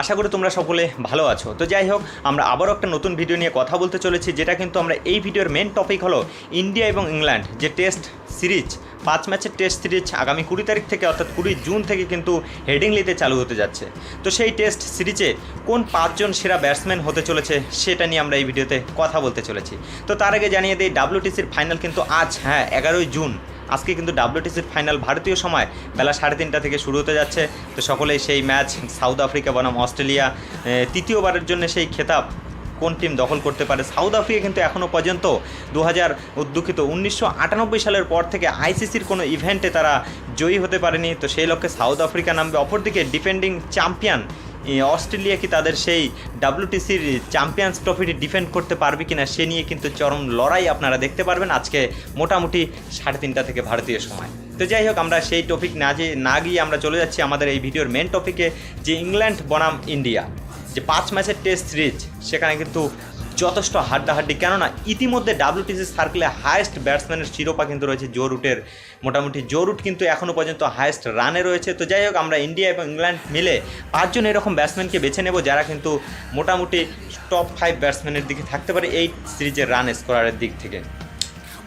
আশা করি তোমরা সকলে ভালো আছো। তো যাই হোক, আমরা আবারও একটা নতুন ভিডিও নিয়ে কথা বলতে চলেছি, যেটা কিন্তু আমরা এই ভিডিওর মেন টপিক হলো ইন্ডিয়া এবং ইংল্যান্ড, যে টেস্ট সিরিজ পাঁচ ম্যাচের টেস্ট সিরিজ আগামী কুড়ি তারিখ থেকে, অর্থাৎ কুড়ি জুন থেকে কিন্তু হেডিংলিতে চালু হতে যাচ্ছে। তো সেই টেস্ট সিরিজে কোন পাঁচজন সেরা ব্যাটসম্যান হতে চলেছে, সেটা নিয়ে আমরা এই ভিডিওতে কথা বলতে চলেছি। তো তার আগে জানিয়ে দিই ডাব্লিউটিসির ফাইনাল কিন্তু আজ হ্যাঁ এগারোই জুন। আজকে কিন্তু ডাব্লিউটিসির ফাইনাল ভারতীয় সময় বেলা সাড়ে তিনটা থেকে শুরু হতে যাচ্ছে। তো সকলেই সেই ম্যাচ সাউথ আফ্রিকা বনাম অস্ট্রেলিয়া তৃতীয়বারের জন্য সেই খেতাব কোন টিম দখল করতে পারে? সাউথ আফ্রিকা কিন্তু এখনও পর্যন্ত দু হাজার দুঃখিত উনিশশো সালের পর থেকে আইসিসির কোনো ইভেন্টে তারা জয়ী হতে পারেনি। তো সেই লক্ষ্যে সাউথ আফ্রিকা নামবে অপরদিকে ডিফেন্ডিং চ্যাম্পিয়ন অস্ট্রেলিয়া কি তাদের সেই ডাব্লিউটিসির চ্যাম্পিয়ন্স ট্রফিটি ডিফেন্ড করতে পারবে কিনা সে নিয়ে কিন্তু চরম লড়াই আপনারা দেখতে পারবেন আজকে মোটামুটি সাড়ে তিনটা থেকে ভারতীয় সময়। তো যাই হোক, আমরা সেই টপিক না যে না গিয়ে আমরা চলে যাচ্ছি আমাদের এই ভিডিওর মেন টপিকে যে ইংল্যান্ড বনাম ইন্ডিয়া। যে পাঁচ ম্যাচের টেস্ট সিরিজ সেখানে কিন্তু যথেষ্ট হাড্ডাহাড্ডি। কেননা ইতিমধ্যে ডাব্লিউটিসি সার্কেলে হায়েস্ট ব্যাটসম্যানের শিরোপা কিন্তু রয়েছে জো রুটের। মোটামুটি জো রুট কিন্তু এখনও পর্যন্ত হায়েস্ট রানে রয়েছে। তো যাই হোক, আমরা ইন্ডিয়া এবং ইংল্যান্ড মিলে পাঁচজন এরকম ব্যাটসম্যানকে বেছে নেব যারা কিন্তু মোটামুটি টপ ফাইভ ব্যাটসম্যানের দিকে থাকতে পারে এই সিরিজের রান স্কোরারের দিক থেকে।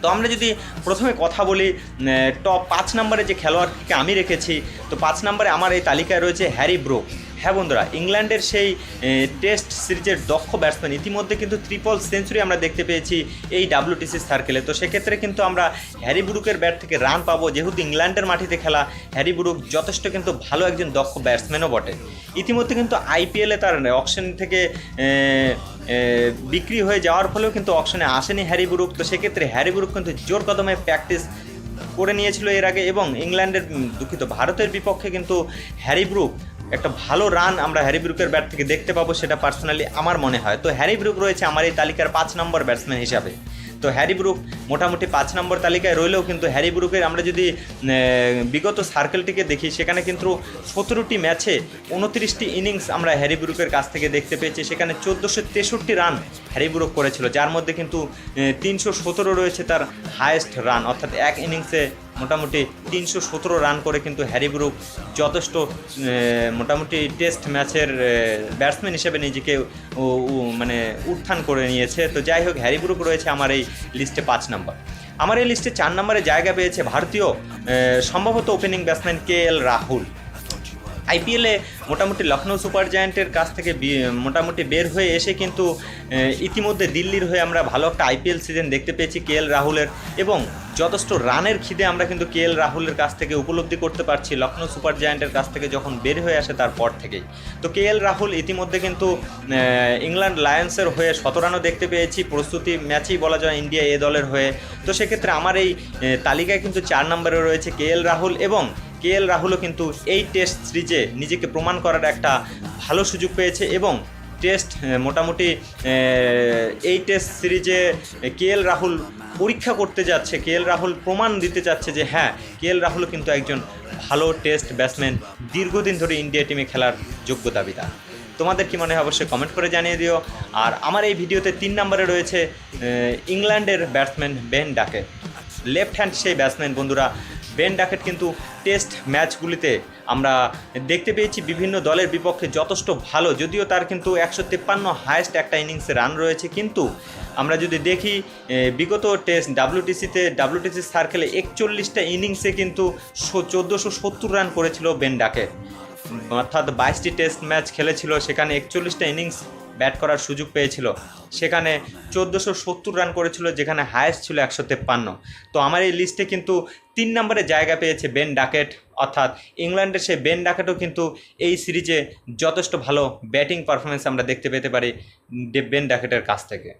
তো আমরা যদি প্রথমে কথা বলি টপ পাঁচ নম্বরে যে খেলোয়াড়কে আমি রেখেছি, তো পাঁচ নম্বরে আমার এই তালিকায় রয়েছে হ্যারি ব্রুক। হ্যাঁ বন্ধুরা, ইংল্যান্ডের সেই টেস্ট সিরিজের দক্ষ ব্যাটসম্যান ইতিমধ্যে কিন্তু ত্রিপল সেঞ্চুরি আমরা দেখতে পেয়েছি এই ডাব্লিউটিসি সার্কেলে তো সেক্ষেত্রে কিন্তু আমরা হ্যারি ব্রুকের ব্যাট থেকে রান পাবো। যেহেতু ইংল্যান্ডের মাটিতে খেলা, হ্যারি ব্রুক যথেষ্ট কিন্তু ভালো একজন দক্ষ ব্যাটসম্যানও বটে। ইতিমধ্যে কিন্তু আইপিএলে তার অকশন থেকে বিক্রি হয়ে যাওয়ার ফলেও কিন্তু অকশনে আসেনি হ্যারি ব্রুক। তো সেক্ষেত্রে হ্যারি ব্রুক কিন্তু জোর কদমে প্র্যাকটিস করে নিয়েছিল এর আগে এবং ইংল্যান্ডের দুঃখিত ভারতের বিপক্ষে কিন্তু হ্যারি ব্রুক একটা ভালো রান আমরা হ্যারি ব্রুকের ব্যাট থেকে দেখতে পাবো সেটা পার্সোনালি আমার মনে হয়। তো হ্যারি ব্রুক রয়েছে আমার এই তালিকার পাঁচ নম্বর ব্যাটসম্যান হিসাবে। তো হ্যারি ব্রুক মোটামুটি পাঁচ নম্বর তালিকায় রইলেও কিন্তু হ্যারি ব্রুকের আমরা যদি বিগত সার্কেলটিকে দেখি, সেখানে কিন্তু সতেরোটি ম্যাচে উনত্রিশটি ইনিংস আমরা হ্যারি ব্রুকের কাছ থেকে দেখতে পেয়েছি। সেখানে চোদ্দোশো তেষট্টি রান হ্যারি ব্রুক করেছিল, যার মধ্যে কিন্তু তিনশো সতেরো রয়েছে তার হায়েস্ট রান অর্থাৎ এক ইনিংসে মোটামুটি তিনশো সতেরো রান করে কিন্তু হ্যারি ব্রুক যথেষ্ট মোটামুটি টেস্ট ম্যাচের ব্যাটসম্যান হিসেবে নিজেকে মানে উত্থান করে নিয়েছে। তো যাই হোক, হ্যারি ব্রুক রয়েছে আমার এই লিস্টে পাঁচ নম্বর। আমার এই লিস্টে চার নম্বরে জায়গা পেয়েছে ভারতীয় সম্ভবত opening batsman K L Rahul. আইপিএলে মোটামুটি লখনৌ সুপার জায়ান্টের কাছ থেকে মোটামুটি বের হয়ে এসে কিন্তু ইতিমধ্যে দিল্লির হয়ে আমরা ভালো একটা আইপিএল সিজন দেখতে পেয়েছি কে এল রাহুলের এবং যথেষ্ট রানের খিদে আমরা কিন্তু কে এল রাহুলের কাছ থেকে উপলব্ধি করতে পারছি লখনৌ সুপার জায়ান্টের কাছ থেকে যখন বের হয়ে আসে তারপর থেকেই। তো কে এল রাহুল ইতিমধ্যে কিন্তু ইংল্যান্ড লায়ন্সের হয়ে শত রানও দেখতে পেয়েছি, প্রস্তুতি ম্যাচেই বলা যায় ইন্ডিয়া এ দলের হয়ে। তো সেক্ষেত্রে আমার এই তালিকায় কিন্তু চার নম্বরে রয়েছে কে এল রাহুল এবং কে এল রাহুলও কিন্তু এই টেস্ট সিরিজে নিজেকে প্রমাণ করার একটা ভালো সুযোগ পেয়েছে এবং টেস্ট মোটামুটি এই টেস্ট সিরিজে কে এল রাহুল পরীক্ষা করতে যাচ্ছে, কে এল রাহুল প্রমাণ দিতে যাচ্ছে যে হ্যাঁ কে এল রাহুলও কিন্তু একজন ভালো টেস্ট ব্যাটসম্যান দীর্ঘদিন ধরে ইন্ডিয়া টিমে খেলার যোগ্য দাবিদার। তোমাদের কি মনে হয় অবশ্যই কমেন্ট করে জানিয়ে দিও। আর আমার এই ভিডিওতে তিন নম্বরে রয়েছে ইংল্যান্ডের batsman Ben Duckett left hand সেই ব্যাটসম্যান বন্ধুরা বেন ডাকেট কিন্তু টেস্ট ম্যাচগুলিতে আমরা দেখতে পেয়েছি বিভিন্ন দলের বিপক্ষে যথেষ্ট ভালো, যদিও তার কিন্তু একশো তেপ্পান্ন হায়েস্ট একটা ইনিংসে রান রয়েছে। কিন্তু আমরা যদি দেখি বিগত টেস্ট ডাব্লিউটিসিতে, ডাব্লিউটিসি সার্কেলে একচল্লিশটা ইনিংসে কিন্তু চোদ্দোশো সত্তর রান করেছিল বেন ডাকেট। অর্থাৎ বাইশটি টেস্ট ম্যাচ খেলেছিল, সেখানে একচল্লিশটা ইনিংস ব্যাট করার সুযোগ পেয়েছিল। সেখানে চোদ্দোশো সত্তর রান করেছিল, যেখানে হায়েস্ট ছিল একশো তেপ্পান্ন। তো আমার এই লিস্টে কিন্তু তিন নম্বরে জায়গা পেয়েছে বেন ডাকেট। অর্থাৎ ইংল্যান্ডের সেই বেন ডাকেটও কিন্তু এই সিরিজে যথেষ্ট ভালো ব্যাটিং পারফরমেন্স আমরা দেখতে পেতে পারি বেন ডাকেটের কাছ থেকে।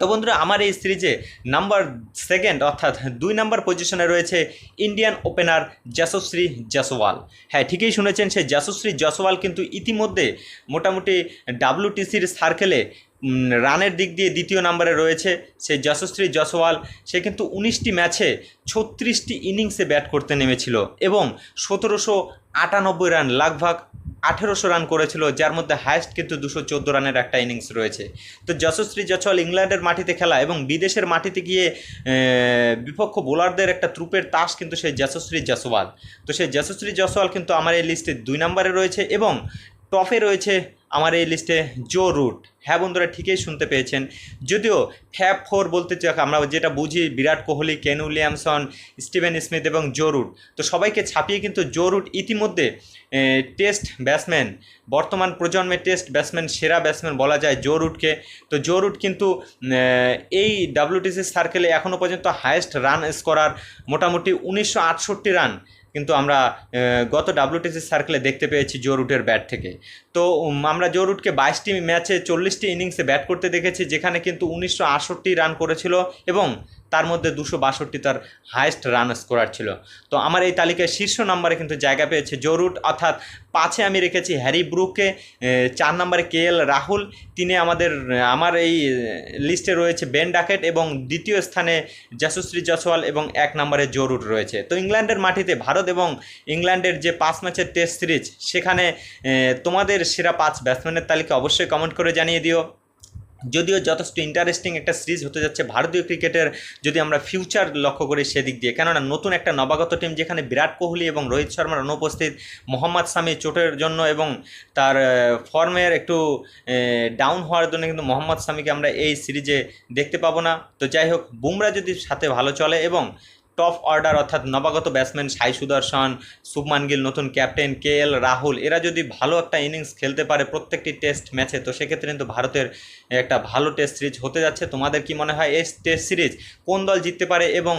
তো বন্ধুরা, আমার এই সিরিজে নাম্বার সেকেন্ড, অর্থাৎ দুই নাম্বার পজিশনে রয়েছে ইন্ডিয়ান ওপেনার যশস্বী জসওয়াল হ্যাঁ ঠিকই শুনেছেন সেই যশস্বী জসওয়াল কিন্তু ইতিমধ্যে মোটামুটি ডাব্লিউটিসির সার্কেলে রানের দিক দিয়ে দ্বিতীয় নম্বরে রয়েছে সেই যশস্বী জসওয়াল সে কিন্তু উনিশটি ম্যাচে ছত্রিশটি ইনিংসে ব্যাট করতে নেমেছিল এবং সতেরোশো আটানব্বই রান লাগভাগ আঠেরোশো রান করেছিল, যার মধ্যে হায়েস্ট কিন্তু দুশো রানের একটা ইনিংস রয়েছে। তো যশস্বী জসওয়াল ইংল্যান্ডের মাটিতে খেলা এবং বিদেশের মাটিতে গিয়ে বিপক্ষ বোলারদের একটা ত্রুপের তাস কিন্তু সেই যশশ্রী জসওয়াল তো সেই যশশ্রী জসওয়াল কিন্তু আমার এই লিস্টে দুই নম্বরে রয়েছে এবং টপে রয়েছে আমার এই লিস্টে জো রুট। হ্যাঁ বন্ধুরা, ঠিকই শুনতে পেয়েছেন। যদিও ফ্যাব ফোর বলতে আমরা যেটা বুঝি, Virat Kohli, Kane Williamson, Steven Smith এবং জো রুট। তো সবাইকে ছাপিয়ে কিন্তু জো রুট ইতিমধ্যে টেস্ট ব্যাটসম্যান, বর্তমান প্রজন্মে টেস্ট ব্যাটসম্যান, সেরা ব্যাটসম্যান বলা যায় জো রুটকে। তো জো রুট কিন্তু এই ডাব্লিউটিসি সার্কেলে এখনও পর্যন্ত হায়েস্ট রান স্কোরার মোটামুটি উনিশশো আটষট্টি রান কিন্তু আমরা গত ডাব্লিউটিসি সার্কেলে দেখতে পেয়েছি জো রুটের ব্যাট থেকে। তো আমরা জো রুটকে বাইশটি ম্যাচে চল্লিশটি ইনিংসে ব্যাট করতে দেখেছি, যেখানে কিন্তু উনিশশো আটষট্টি রান করেছিল এবং তার মধ্যে দুশো বাষট্টি তার হায়েস্ট রান স্কোরার ছিল। তো, আমার এই তালিকায় শীর্ষ নম্বরে কিন্তু জায়গা পেয়েছে জো রুট, অর্থাৎ পাঁচে আমি রেখেছি হ্যারি ব্রুককে চার নম্বরে কে এল রাহুল, তিনি আমাদের, আমার এই লিস্টে রয়েছে বেন ডাকেট এবং দ্বিতীয় স্থানে যশস্বী জসওয়াল এবং এক নম্বরে রুট রয়েছে। তো, ইংল্যান্ডের মাটিতে ভারত এবং ইংল্যান্ডের যে পাঁচ ম্যাচের টেস্ট সিরিজ, সেখানে তোমাদের সেরা পাঁচ ব্যাটসম্যানের তালিকা অবশ্যই কমেন্ট করে জানিয়ে দিও। যদিও যথেষ্ট ইন্টারেস্টিং একটা সিরিজ হতে যাচ্ছে ভারতীয় ক্রিকেটের, যদি আমরা ফিউচার লক্ষ্য করি সেদিক দিয়ে। কেননা নতুন একটা নবাগত টিম যেখানে বিরাট কোহলি এবং রোহিত শর্মার অনুপস্থিত, মোহাম্মদ সামি চোটের জন্য এবং তার ফর্মের একটু ডাউন হওয়ার জন্য কিন্তু মোহাম্মদ সামিকে আমরা এই সিরিজে দেখতে পাবো না। তো যাই হোক, বুমরা যদি সাথে ভালো চলে এবং টপ অর্ডার অর্থাৎ নবাগত ব্যাটসম্যান সাই সুদর্শন, শুভমান গিল, নতুন ক্যাপ্টেন কে এল রাহুল, এরা যদি ভালো একটা ইনিংস খেলতে পারে প্রত্যেকটি টেস্ট ম্যাচে, তো সেক্ষেত্রে কিন্তু ভারতের একটা ভালো টেস্ট সিরিজ হতে যাচ্ছে। তোমাদের কি মনে হয় এই টেস্ট সিরিজ কোন দল জিততে পারে এবং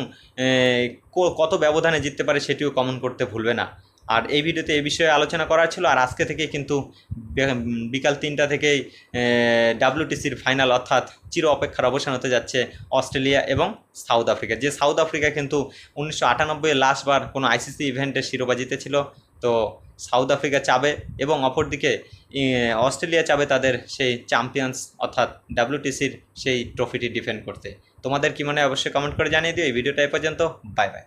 কত ব্যবধানে জিততে পারে সেটিও কমন করতে ভুলবে না। আর এই ভিডিওতে এই বিষয়ে আলোচনা করার ছিল, আর আজকে থেকে কিন্তু বিকাল তিনটা থেকেই ডাব্লিউটিসির ফাইনাল অর্থাৎ চির অপেক্ষার অবসান হতে যাচ্ছে অস্ট্রেলিয়া এবং সাউথ আফ্রিকা। যে সাউথ আফ্রিকা কিন্তু উনিশশো আটানব্বই লাস্টবার কোনো আইসিসি ইভেন্টের শিরোপা জিতেছিল, তো সাউথ আফ্রিকা চাবে এবং অপরদিকে অস্ট্রেলিয়া চাবে তাদের সেই চ্যাম্পিয়ন্স অর্থাৎ ডাব্লিউটিসির সেই ট্রফিটি ডিফেন্ড করতে। তোমাদের কি মনে অবশ্যই কমেন্ট করে জানিয়ে দিও। এই ভিডিওটা এ পর্যন্ত। Bye bye